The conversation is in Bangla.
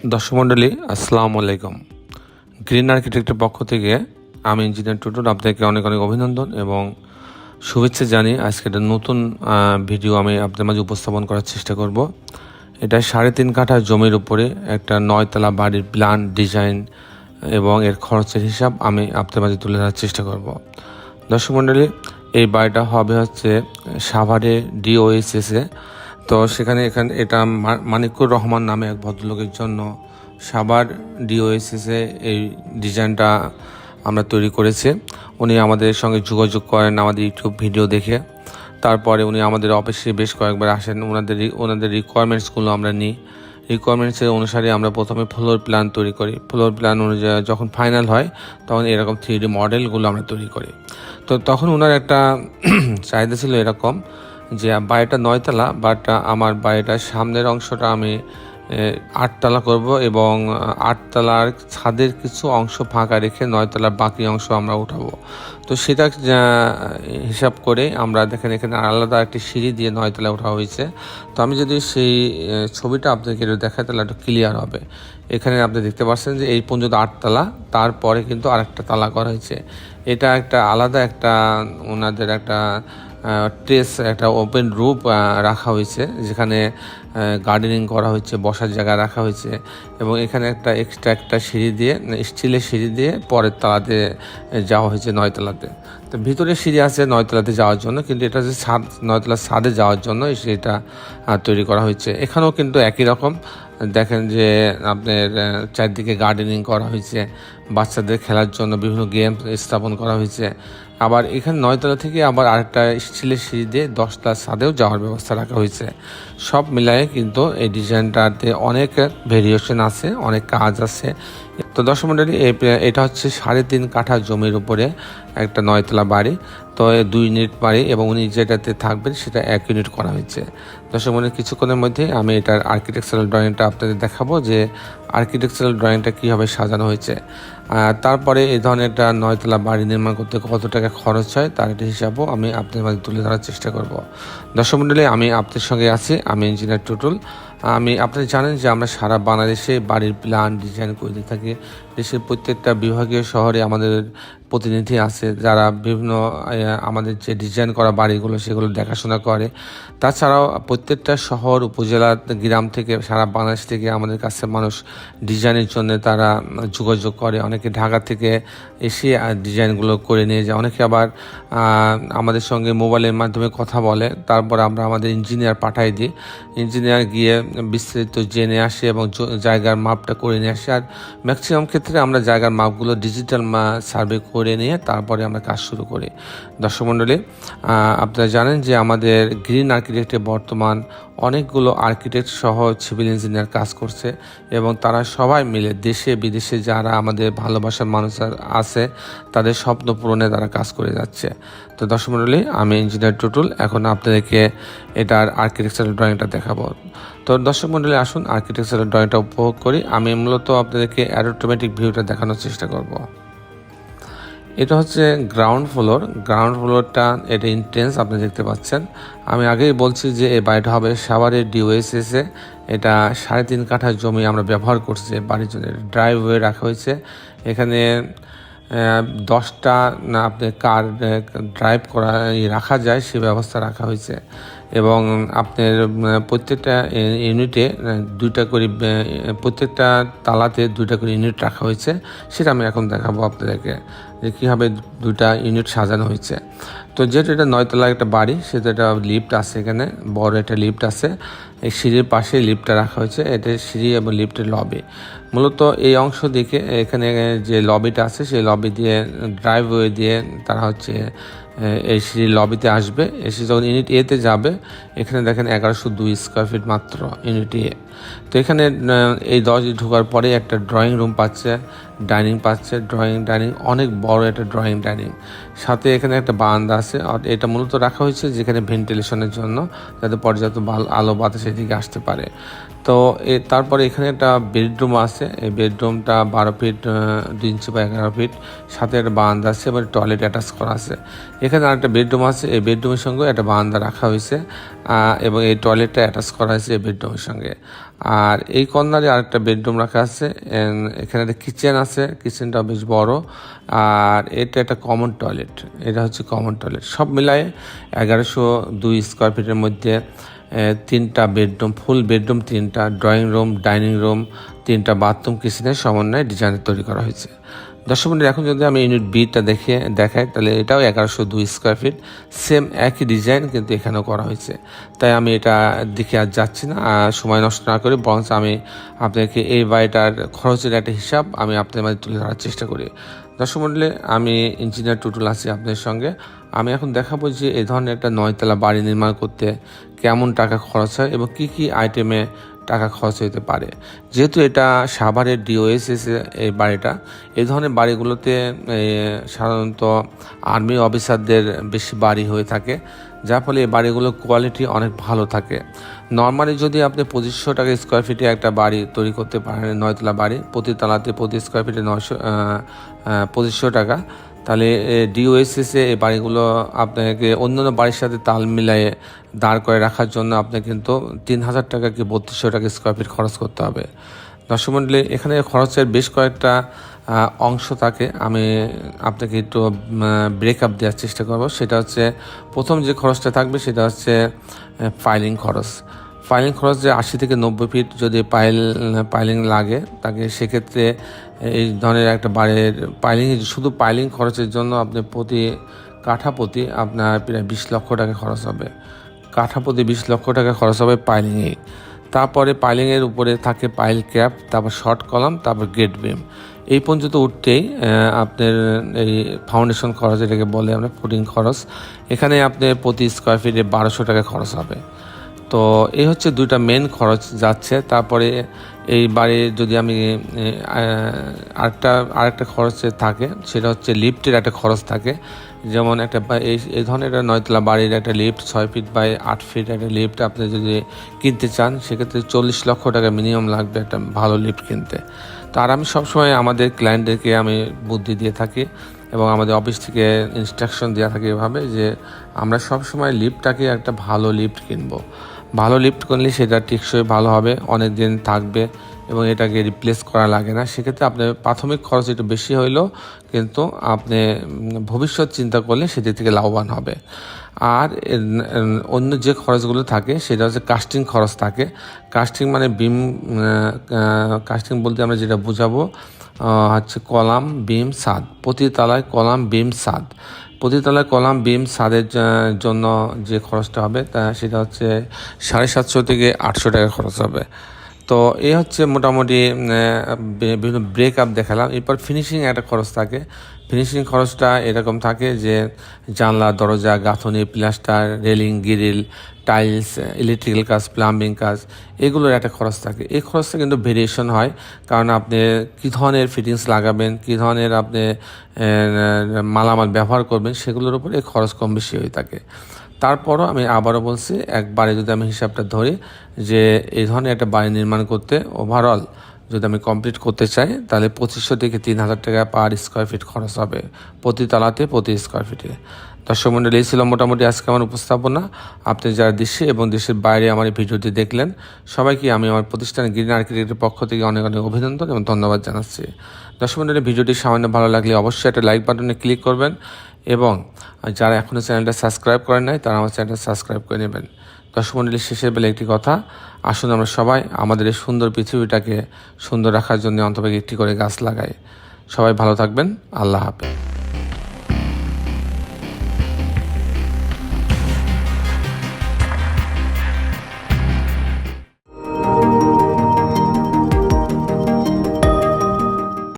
দর্শক আসসালামু আলাইকুম। গ্রিন আর্কিটেক্টের পক্ষ থেকে আমি ইঞ্জিনিয়ার টুটুর আপনাকে অনেক অনেক অভিনন্দন এবং শুভেচ্ছা জানি আজকে একটা নতুন ভিডিও আমি আপনাদের মাঝে উপস্থাপন করার চেষ্টা করব। এটা সাড়ে তিন কাঠা জমির উপরে একটা নয়তলা বাড়ির প্ল্যান ডিজাইন এবং এর খরচের হিসাব আমি আপনাদের মাঝে তুলে ধরার চেষ্টা করব। দর্শক মণ্ডলী, এই বাড়িটা হবে হচ্ছে সাভারে ডিওএসএসে তো সেখানে এখানে এটা মানিকুর রহমান নামে এক ভদ্রলোকের জন্য সাভার ডিওএসএসে এই ডিজাইনটা আমরা তৈরি করেছি। উনি আমাদের সঙ্গে যোগাযোগ করেন আমাদের ইউটিউব ভিডিও দেখে। তারপরে উনি আমাদের অফিসে বেশ কয়েকবার আসেন। ওনাদের ওনাদের রিকোয়ারমেন্টসগুলো আমরা নিই। রিকোয়ারমেন্টসের অনুসারে আমরা প্রথমে ফ্লোর প্ল্যান তৈরি করি। ফ্লোর প্ল্যান অনুযায়ী যখন ফাইনাল হয়, তখন এরকম থ্রি ডি মডেলগুলো আমরা তৈরি করি। তো তখন ওনার একটা চাহিদা ছিল এরকম যে বাড়িটা নয়তলা বাট আমার বাড়িটার সামনের অংশটা আমি আটতলা করব এবং আটতলার ছাদের কিছু অংশ ফাঁকা রেখে নয়তলার বাকি অংশ আমরা উঠাবো। তো সেটা হিসাব করে আমরা দেখেন এখানে আলাদা একটি সিঁড়ি দিয়ে নয়তলা ওঠা হয়েছে। তো আমি যদি সেই ছবিটা আপনাকে একটু দেখাই, তাহলে একটু ক্লিয়ার হবে। এখানে আপনি দেখতে পাচ্ছেন যে এই পর্যন্ত আটতলা, তারপরে কিন্তু আরেকটা তালা করা হয়েছে। এটা একটা আলাদা একটা ওনাদের একটা ট্রেস একটা ওপেন রুপ রাখা হয়েছে যেখানে গার্ডেনিং করা হয়েছে বসার জায়গা রাখা হয়েছে এবং এখানে একটা এক্সট্রা একটা সিঁড়ি দিয়ে স্টিলের সিঁড়ি দিয়ে পরের তলাতে যাওয়া হয়েছে নয়তলাতে। তো ভিতরে সিঁড়ি আছে নয়তলাতে যাওয়ার জন্য কিন্তু এটা যে ছাদ নয়তলার ছাদে যাওয়ার জন্য সেটা আহ, তৈরি করা হয়েছে। এখানেও কিন্তু একই রকম দেখেন যে আপনার চারদিকে গার্ডেনিং করা হয়েছে বাচ্চাদের খেলার জন্য বিভিন্ন গেম স্থাপন করা হয়েছে। আবার এখানে নয়তলা থেকে আবার আরেকটা স্টিলের সিঁড়ি দিয়ে দশটা ছাদেও যাওয়ার ব্যবস্থা রাখা হয়েছে। সব মিলায়ে কিন্তু এই ডিজাইনটাতে অনেক ভেরিয়েশন আছে, অনেক কাজ আছে। তো দর্শক মন্ডলী এটা হচ্ছে সাড়ে তিন কাঠা জমির উপরে একটা নয়তলা বাড়ি। তো দুই ইউনিট বাড়ি এবং উনি যেটাতে থাকবেন সেটা এক ইউনিট করা হয়েছে। দর্শক কিছুক্ষণের মধ্যে আমি এটার আর্কিটেকচারাল ড্রয়িংটা আপনাদের দেখাবো যে আর্কিটেকচারাল ড্রয়িংটা কীভাবে সাজানো হয়েছে। তারপরে এই ধরনের একটা নয়তলা বাড়ি নির্মাণ করতে কত টাকা খরচ হয় তার একটা হিসাবও আমি আপনাদের মাঝে তুলে ধরার চেষ্টা করব। দর্শক আমি আপনাদের সঙ্গে আছি, আমি ইঞ্জিনিয়ার টুটুল। আমি আপনারা জানেন যে আমরা সারা বাংলাদেশে বাড়ির প্ল্যান ডিজাইন করে থাকি। দেশের প্রত্যেকটা বিভাগীয় শহরে আমাদের প্রতিনিধি আছে যারা বিভিন্ন আমাদের যে ডিজাইন করা বাড়িগুলো সেগুলো দেখাশোনা করে। তাছাড়াও প্রত্যেকটা শহর, উপজেলা, গ্রাম থেকে সারা বাংলাদেশ থেকে আমাদের কাছে মানুষ ডিজাইনের জন্য তারা যোগাযোগ করে। অনেকে ঢাকা থেকে এসে ডিজাইনগুলো করে নিয়ে যায়। অনেকে আবার আমাদের সঙ্গে মোবাইলের মাধ্যমে কথা বলে। তারপর আমরা আমাদের ইঞ্জিনিয়ার পাঠাই দিই। ইঞ্জিনিয়ার গিয়ে বিস্তারিত জেনে আসে এবং জায়গার মাপটা করে নিয়ে আসে। আর ম্যাক্সিমাম ক্ষেত্রে আমরা জায়গার মাপগুলো ডিজিটাল সার্ভে করে নিয়ে তারপরে আমরা কাজ শুরু করি। দর্শক মণ্ডলী আপনারা জানেন যে আমাদের গ্রিন আর্কিটেক্টে বর্তমান অনেকগুলো আর্কিটেক্ট সহ সিভিল ইঞ্জিনিয়ার কাজ করছে এবং তারা সবাই মিলে দেশে বিদেশে যারা আমাদের ভালোবাসার মানুষ আছে, তাদের স্বপ্ন পূরণে তারা কাজ করে যাচ্ছে। তো দর্শক মণ্ডলী, আমি ইঞ্জিনিয়ার টুটুল, এখন আপনাদেরকে এটার আর্কিটেকচারাল ড্রয়িংটা দেখাবো। তো দর্শক মণ্ডলী, আসুন আর্কিটেকচারাল ড্রয়িংটা উপভোগ করি। আমি মূলত আপনাদেরকে অ্যারোটোমেটিক ভিউটা দেখানোর চেষ্টা করব। এটা হচ্ছে গ্রাউন্ড ফ্লোর গ্রাউন্ড ফ্লোরটা এটা ইন্টেন্স আপনি দেখতে পাচ্ছেন। আমি আগেই বলছি যে এই বাড়িটা হবে সাভারের ডিওএসএসে এটা সাড়ে তিন কাঠা জমি আমরা ব্যবহার করছি বাড়ির জন্য। ড্রাইভওয়ে রাখা হয়েছে। এখানে দশটা না আপনি কার ড্রাইভ করা রাখা যায়, সে ব্যবস্থা রাখা হয়েছে। এবং আপনার প্রত্যেকটা ইউনিটে দুইটা করে প্রত্যেকটা তালাতে দুইটা করে ইউনিট রাখা হয়েছে। সেটা আমি এখন দেখাবো আপনাদেরকে যে কীভাবে দুটা ইউনিট সাজানো হয়েছে। তো যেহেতু এটা নয়তলা একটা বাড়ি সেটা একটা লিফট আছে এখানে, বড় একটা লিফট আছে। এই সিঁড়ির পাশে লিফটটা রাখা হয়েছে, এটা সিঁড়ি এবং লিফটের লবি মূলত এই অংশ দিকে এখানে যে লবিটা আছে, সেই লবি দিয়ে ড্রাইভওয়ে দিয়ে তারা হচ্ছে এই সিঁড়ির লবিতে আসবে। এসে যখন ইউনিট এতে যাবে, এখানে দেখেন এগারোশো দুই স্কোয়ার ফিট মাত্র ইউনিট এ তো এখানে এই দশ ঢোকার পরে একটা ড্রয়িং রুম পাচ্ছে ডাইনিং পাচ্ছে ড্রয়িং ডাইনিং অনেক বড় একটা ড্রয়িং ডাইনিং সাথে এখানে একটা বারান্দা আছে, আর এটা মূলত রাখা হয়েছে যেখানে ভেন্টিলেশনের জন্য, যাতে পর্যাপ্ত আলো, বাতাস এদিকে আসতে পারে। তো এ, তারপরে এখানে একটা বেডরুম আছে, এই বেডরুমটা বারো ফিট দুই ইঞ্চি বা এগারো ফিট। সাথে একটা বারান্দা আছে এবার টয়লেট অ্যাটাচ করা আছে। এখানে আরেকটা বেডরুম আছে, এই বেডরুমের সঙ্গে একটা বারান্দা রাখা হয়েছে এবং এই টয়লেটটা অ্যাটাচ করা হয়েছে এই বেডরুমের সঙ্গে। আর এই কর্নারে আরেকটা বেডরুম রাখা আছে এখানে একটা কিচেন আছে কিচেনটা বেশ বড়, আর এটা একটা কমন টয়লেট এটা হচ্ছে কমন টয়লেট সব মিলায়ে এগারোশো দুই স্কোয়ার ফিটের মধ্যে তিনটা বেডরুম ফুল বেডরুম তিনটা ড্রয়িং রুম ডাইনিং রুম তিনটা বাথরুম কিচেনের সমন্বয়ে ডিজাইন তৈরি করা হয়েছে। দর্শক বন্ধু এখন যদি আমি ইউনিট বিটা দেখে, দেখাই, তাহলে এটাও এগারোশো দুই স্কোয়ার ফিট সেম একই ডিজাইন কিন্তু এখানেও করা হয়েছে। তাই আমি এটা দিকে আর যাচ্ছি না, আর সময় নষ্ট না করে বরঞ্চ আমি আপনাকে এই বাড়িটার খরচের একটা হিসাব আমি আপনাদের মাঝে তুলে ধরার চেষ্টা করি। দর্শক মন্ডলে, আমি ইঞ্জিনিয়ার টুটুল আছি আপনাদের সঙ্গে। আমি এখন দেখাবো যে এই ধরনের একটা নয়তলা বাড়ি নির্মাণ করতে কেমন টাকা খরচ হয় এবং কি কি আইটেমে টাকা খরচ হতে পারে। যেহেতু এটা সাভারের ডিওএসএস এই বাড়িটা, এই ধরনের বাড়িগুলোতে সাধারণত আর্মি অফিসারদের বেশি বাড়ি হয়ে থাকে, যার ফলে এই বাড়িগুলোর কোয়ালিটি অনেক ভালো থাকে। নর্মালি যদি আপনি পঁচিশশো টাকা স্কোয়ার ফিটে একটা বাড়ি তৈরি করতে পারেন, নয়তলা বাড়ি, প্রতি তলাতে প্রতি স্কোয়ার ফিটে নয়শো পঁচিশশো টাকা। তাহলে ডিওএসএসে এই বাড়িগুলো আপনাকে অন্যান্য বাড়ির সাথে তাল মিলিয়ে দাঁড় করে রাখার জন্য আপনাকে কিন্তু তিন হাজার টাকা কি বত্রিশশো টাকা স্কোয়ার ফিট খরচ করতে হবে। দর্শক মণ্ডলী এখানে খরচের বেশ কয়েকটা অংশ থাকে। আমি আপনাকে একটু ব্রেকআপ দেওয়ার চেষ্টা করব। সেটা হচ্ছে, প্রথম যে খরচটা থাকবে সেটা হচ্ছে ফাইলিং খরচ। ফাইলিং খরচ যে আশি থেকে নব্বই ফিট যদি পাইল পাইলিং লাগে, তাকে সেক্ষেত্রে এই ধরনের একটা বাড়ির পাইলিং শুধু পাইলিং খরচের জন্য আপনি প্রতি কাঠা প্রতি আপনার প্রায় বিশ লক্ষ টাকা খরচ হবে। কাঠা প্রতি বিশ লক্ষ টাকা খরচ হবে পাইলিংয়ে তারপরে পাইলিংয়ের উপরে থাকে পাইল ক্যাপ, তারপর শর্ট কলাম, তারপর গেট বিম। এই পর্যন্ত উঠতেই আপনার এই ফাউন্ডেশন খরচ, এটাকে বলে আমরা ফুটিং খরচ। এখানে আপনার প্রতি স্কোয়ার ফিটে বারোশো টাকা খরচ হবে। তো এই হচ্ছে দুইটা মেন খরচ যাচ্ছে। তারপরে এই বাড়ির যদি আমি আরেকটা আরেকটা খরচে থাকে, সেটা হচ্ছে লিফটের একটা খরচ থাকে। যেমন একটা এই এই ধরনের একটা নয়তলা বাড়ির একটা লিফট ছয় ফিট বাই আট ফিট একটা লিফট আপনি যদি কিনতে চান, সেক্ষেত্রে চল্লিশ লক্ষ টাকা মিনিমাম লাগবে একটা ভালো লিফট কিনতে। তো আর আমি সবসময় আমাদের ক্লায়েন্টদেরকে আমি বুদ্ধি দিয়ে থাকি এবং আমাদের অফিস থেকে ইনস্ট্রাকশন দেওয়া থাকে এভাবে যে আমরা সবসময় লিফটটাকে একটা ভালো লিফট কিনবো। ভালো লিফট করলে সেটা টেকসই ভালো হবে অনেক দিন থাকবে এবং এটাকে রিপ্লেস করা লাগে না। সেক্ষেত্রে আপনার প্রাথমিক খরচ একটু বেশি হইলেও কিন্তু আপনি ভবিষ্যৎ চিন্তা করলে সেটি থেকে লাভবান হবে। আর অন্য যে খরচগুলো থাকে, সেটা হচ্ছে কাস্টিং খরচ থাকে। কাস্টিং মানে বিম কাস্টিং বলতে আমরা যেটা বোঝাবো হচ্ছে কলাম বিম সাদ। প্রতি তলায় কলাম বিম সাদ। প্রতি তলায় কলাম, বিম সাদের জন্য যে খরচটা হবে, তা সেটা হচ্ছে সাড়ে সাতশো থেকে আটশো টাকা খরচ হবে। তো এই হচ্ছে মোটামুটি বিভিন্ন ব্রেক আপ দেখালাম। এরপর ফিনিশিং একটা খরচ থাকে। ফিনিশিং খরচটা এরকম থাকে যে জানলা, দরজা, গাঁথনি, plaster, railing, grill, tiles, electrical কাজ, প্লাম্বিং কাজ, এগুলোর একটা খরচ থাকে। এই খরচটা কিন্তু ভেরিয়েশন হয়, কারণ আপনি কী ধরনের ফিটিংস লাগাবেন, কী ধরনের আপনি মালামাল ব্যবহার করবেন, সেগুলোর উপরে এই খরচ কম বেশি হয়ে থাকে। তারপরও আমি আবারও বলছি, একবারে যদি আমি হিসাবটা ধরি, যে এই ধরনের একটা বাড়ি নির্মাণ করতে ওভারঅল যদি আমি কমপ্লিট করতে চাই, তাহলে পঁচিশশো থেকে তিন হাজার টাকা পার স্কোয়ার ফিট খরচ হবে প্রতি তলাতে, প্রতি স্কোয়ার ফিটে দর্শক মন্ডলী, এই ছিল মোটামুটি আজকে আমার উপস্থাপনা। আপনি যারা দেশে এবং দেশের বাইরে আমার এই ভিডিওটি দেখলেন, সবাইকে আমি আমার প্রতিষ্ঠান গ্রিন আর্কিটেক্টের পক্ষ থেকে অনেক অনেক অভিনন্দন এবং ধন্যবাদ জানাচ্ছি। দর্শক মন্ডলী, ভিডিওটি সামান্য ভালো লাগলে অবশ্যই একটা লাইক বাটনে ক্লিক করবেন এবং যারা এখনও চ্যানেলটা সাবস্ক্রাইব করেন নাই, তারা আমার চ্যানেলটা সাবস্ক্রাইব করে নেবেন। দর্শক মন্ডলীর শেষের বেলা একটি কথা। আসুন আমরা সবাই আমাদের এই সুন্দর পৃথিবীটাকে সুন্দর রাখার জন্য অন্তত একটি করে গাছ লাগাই। সবাই ভালো থাকবেন। আল্লাহ হাফেজ।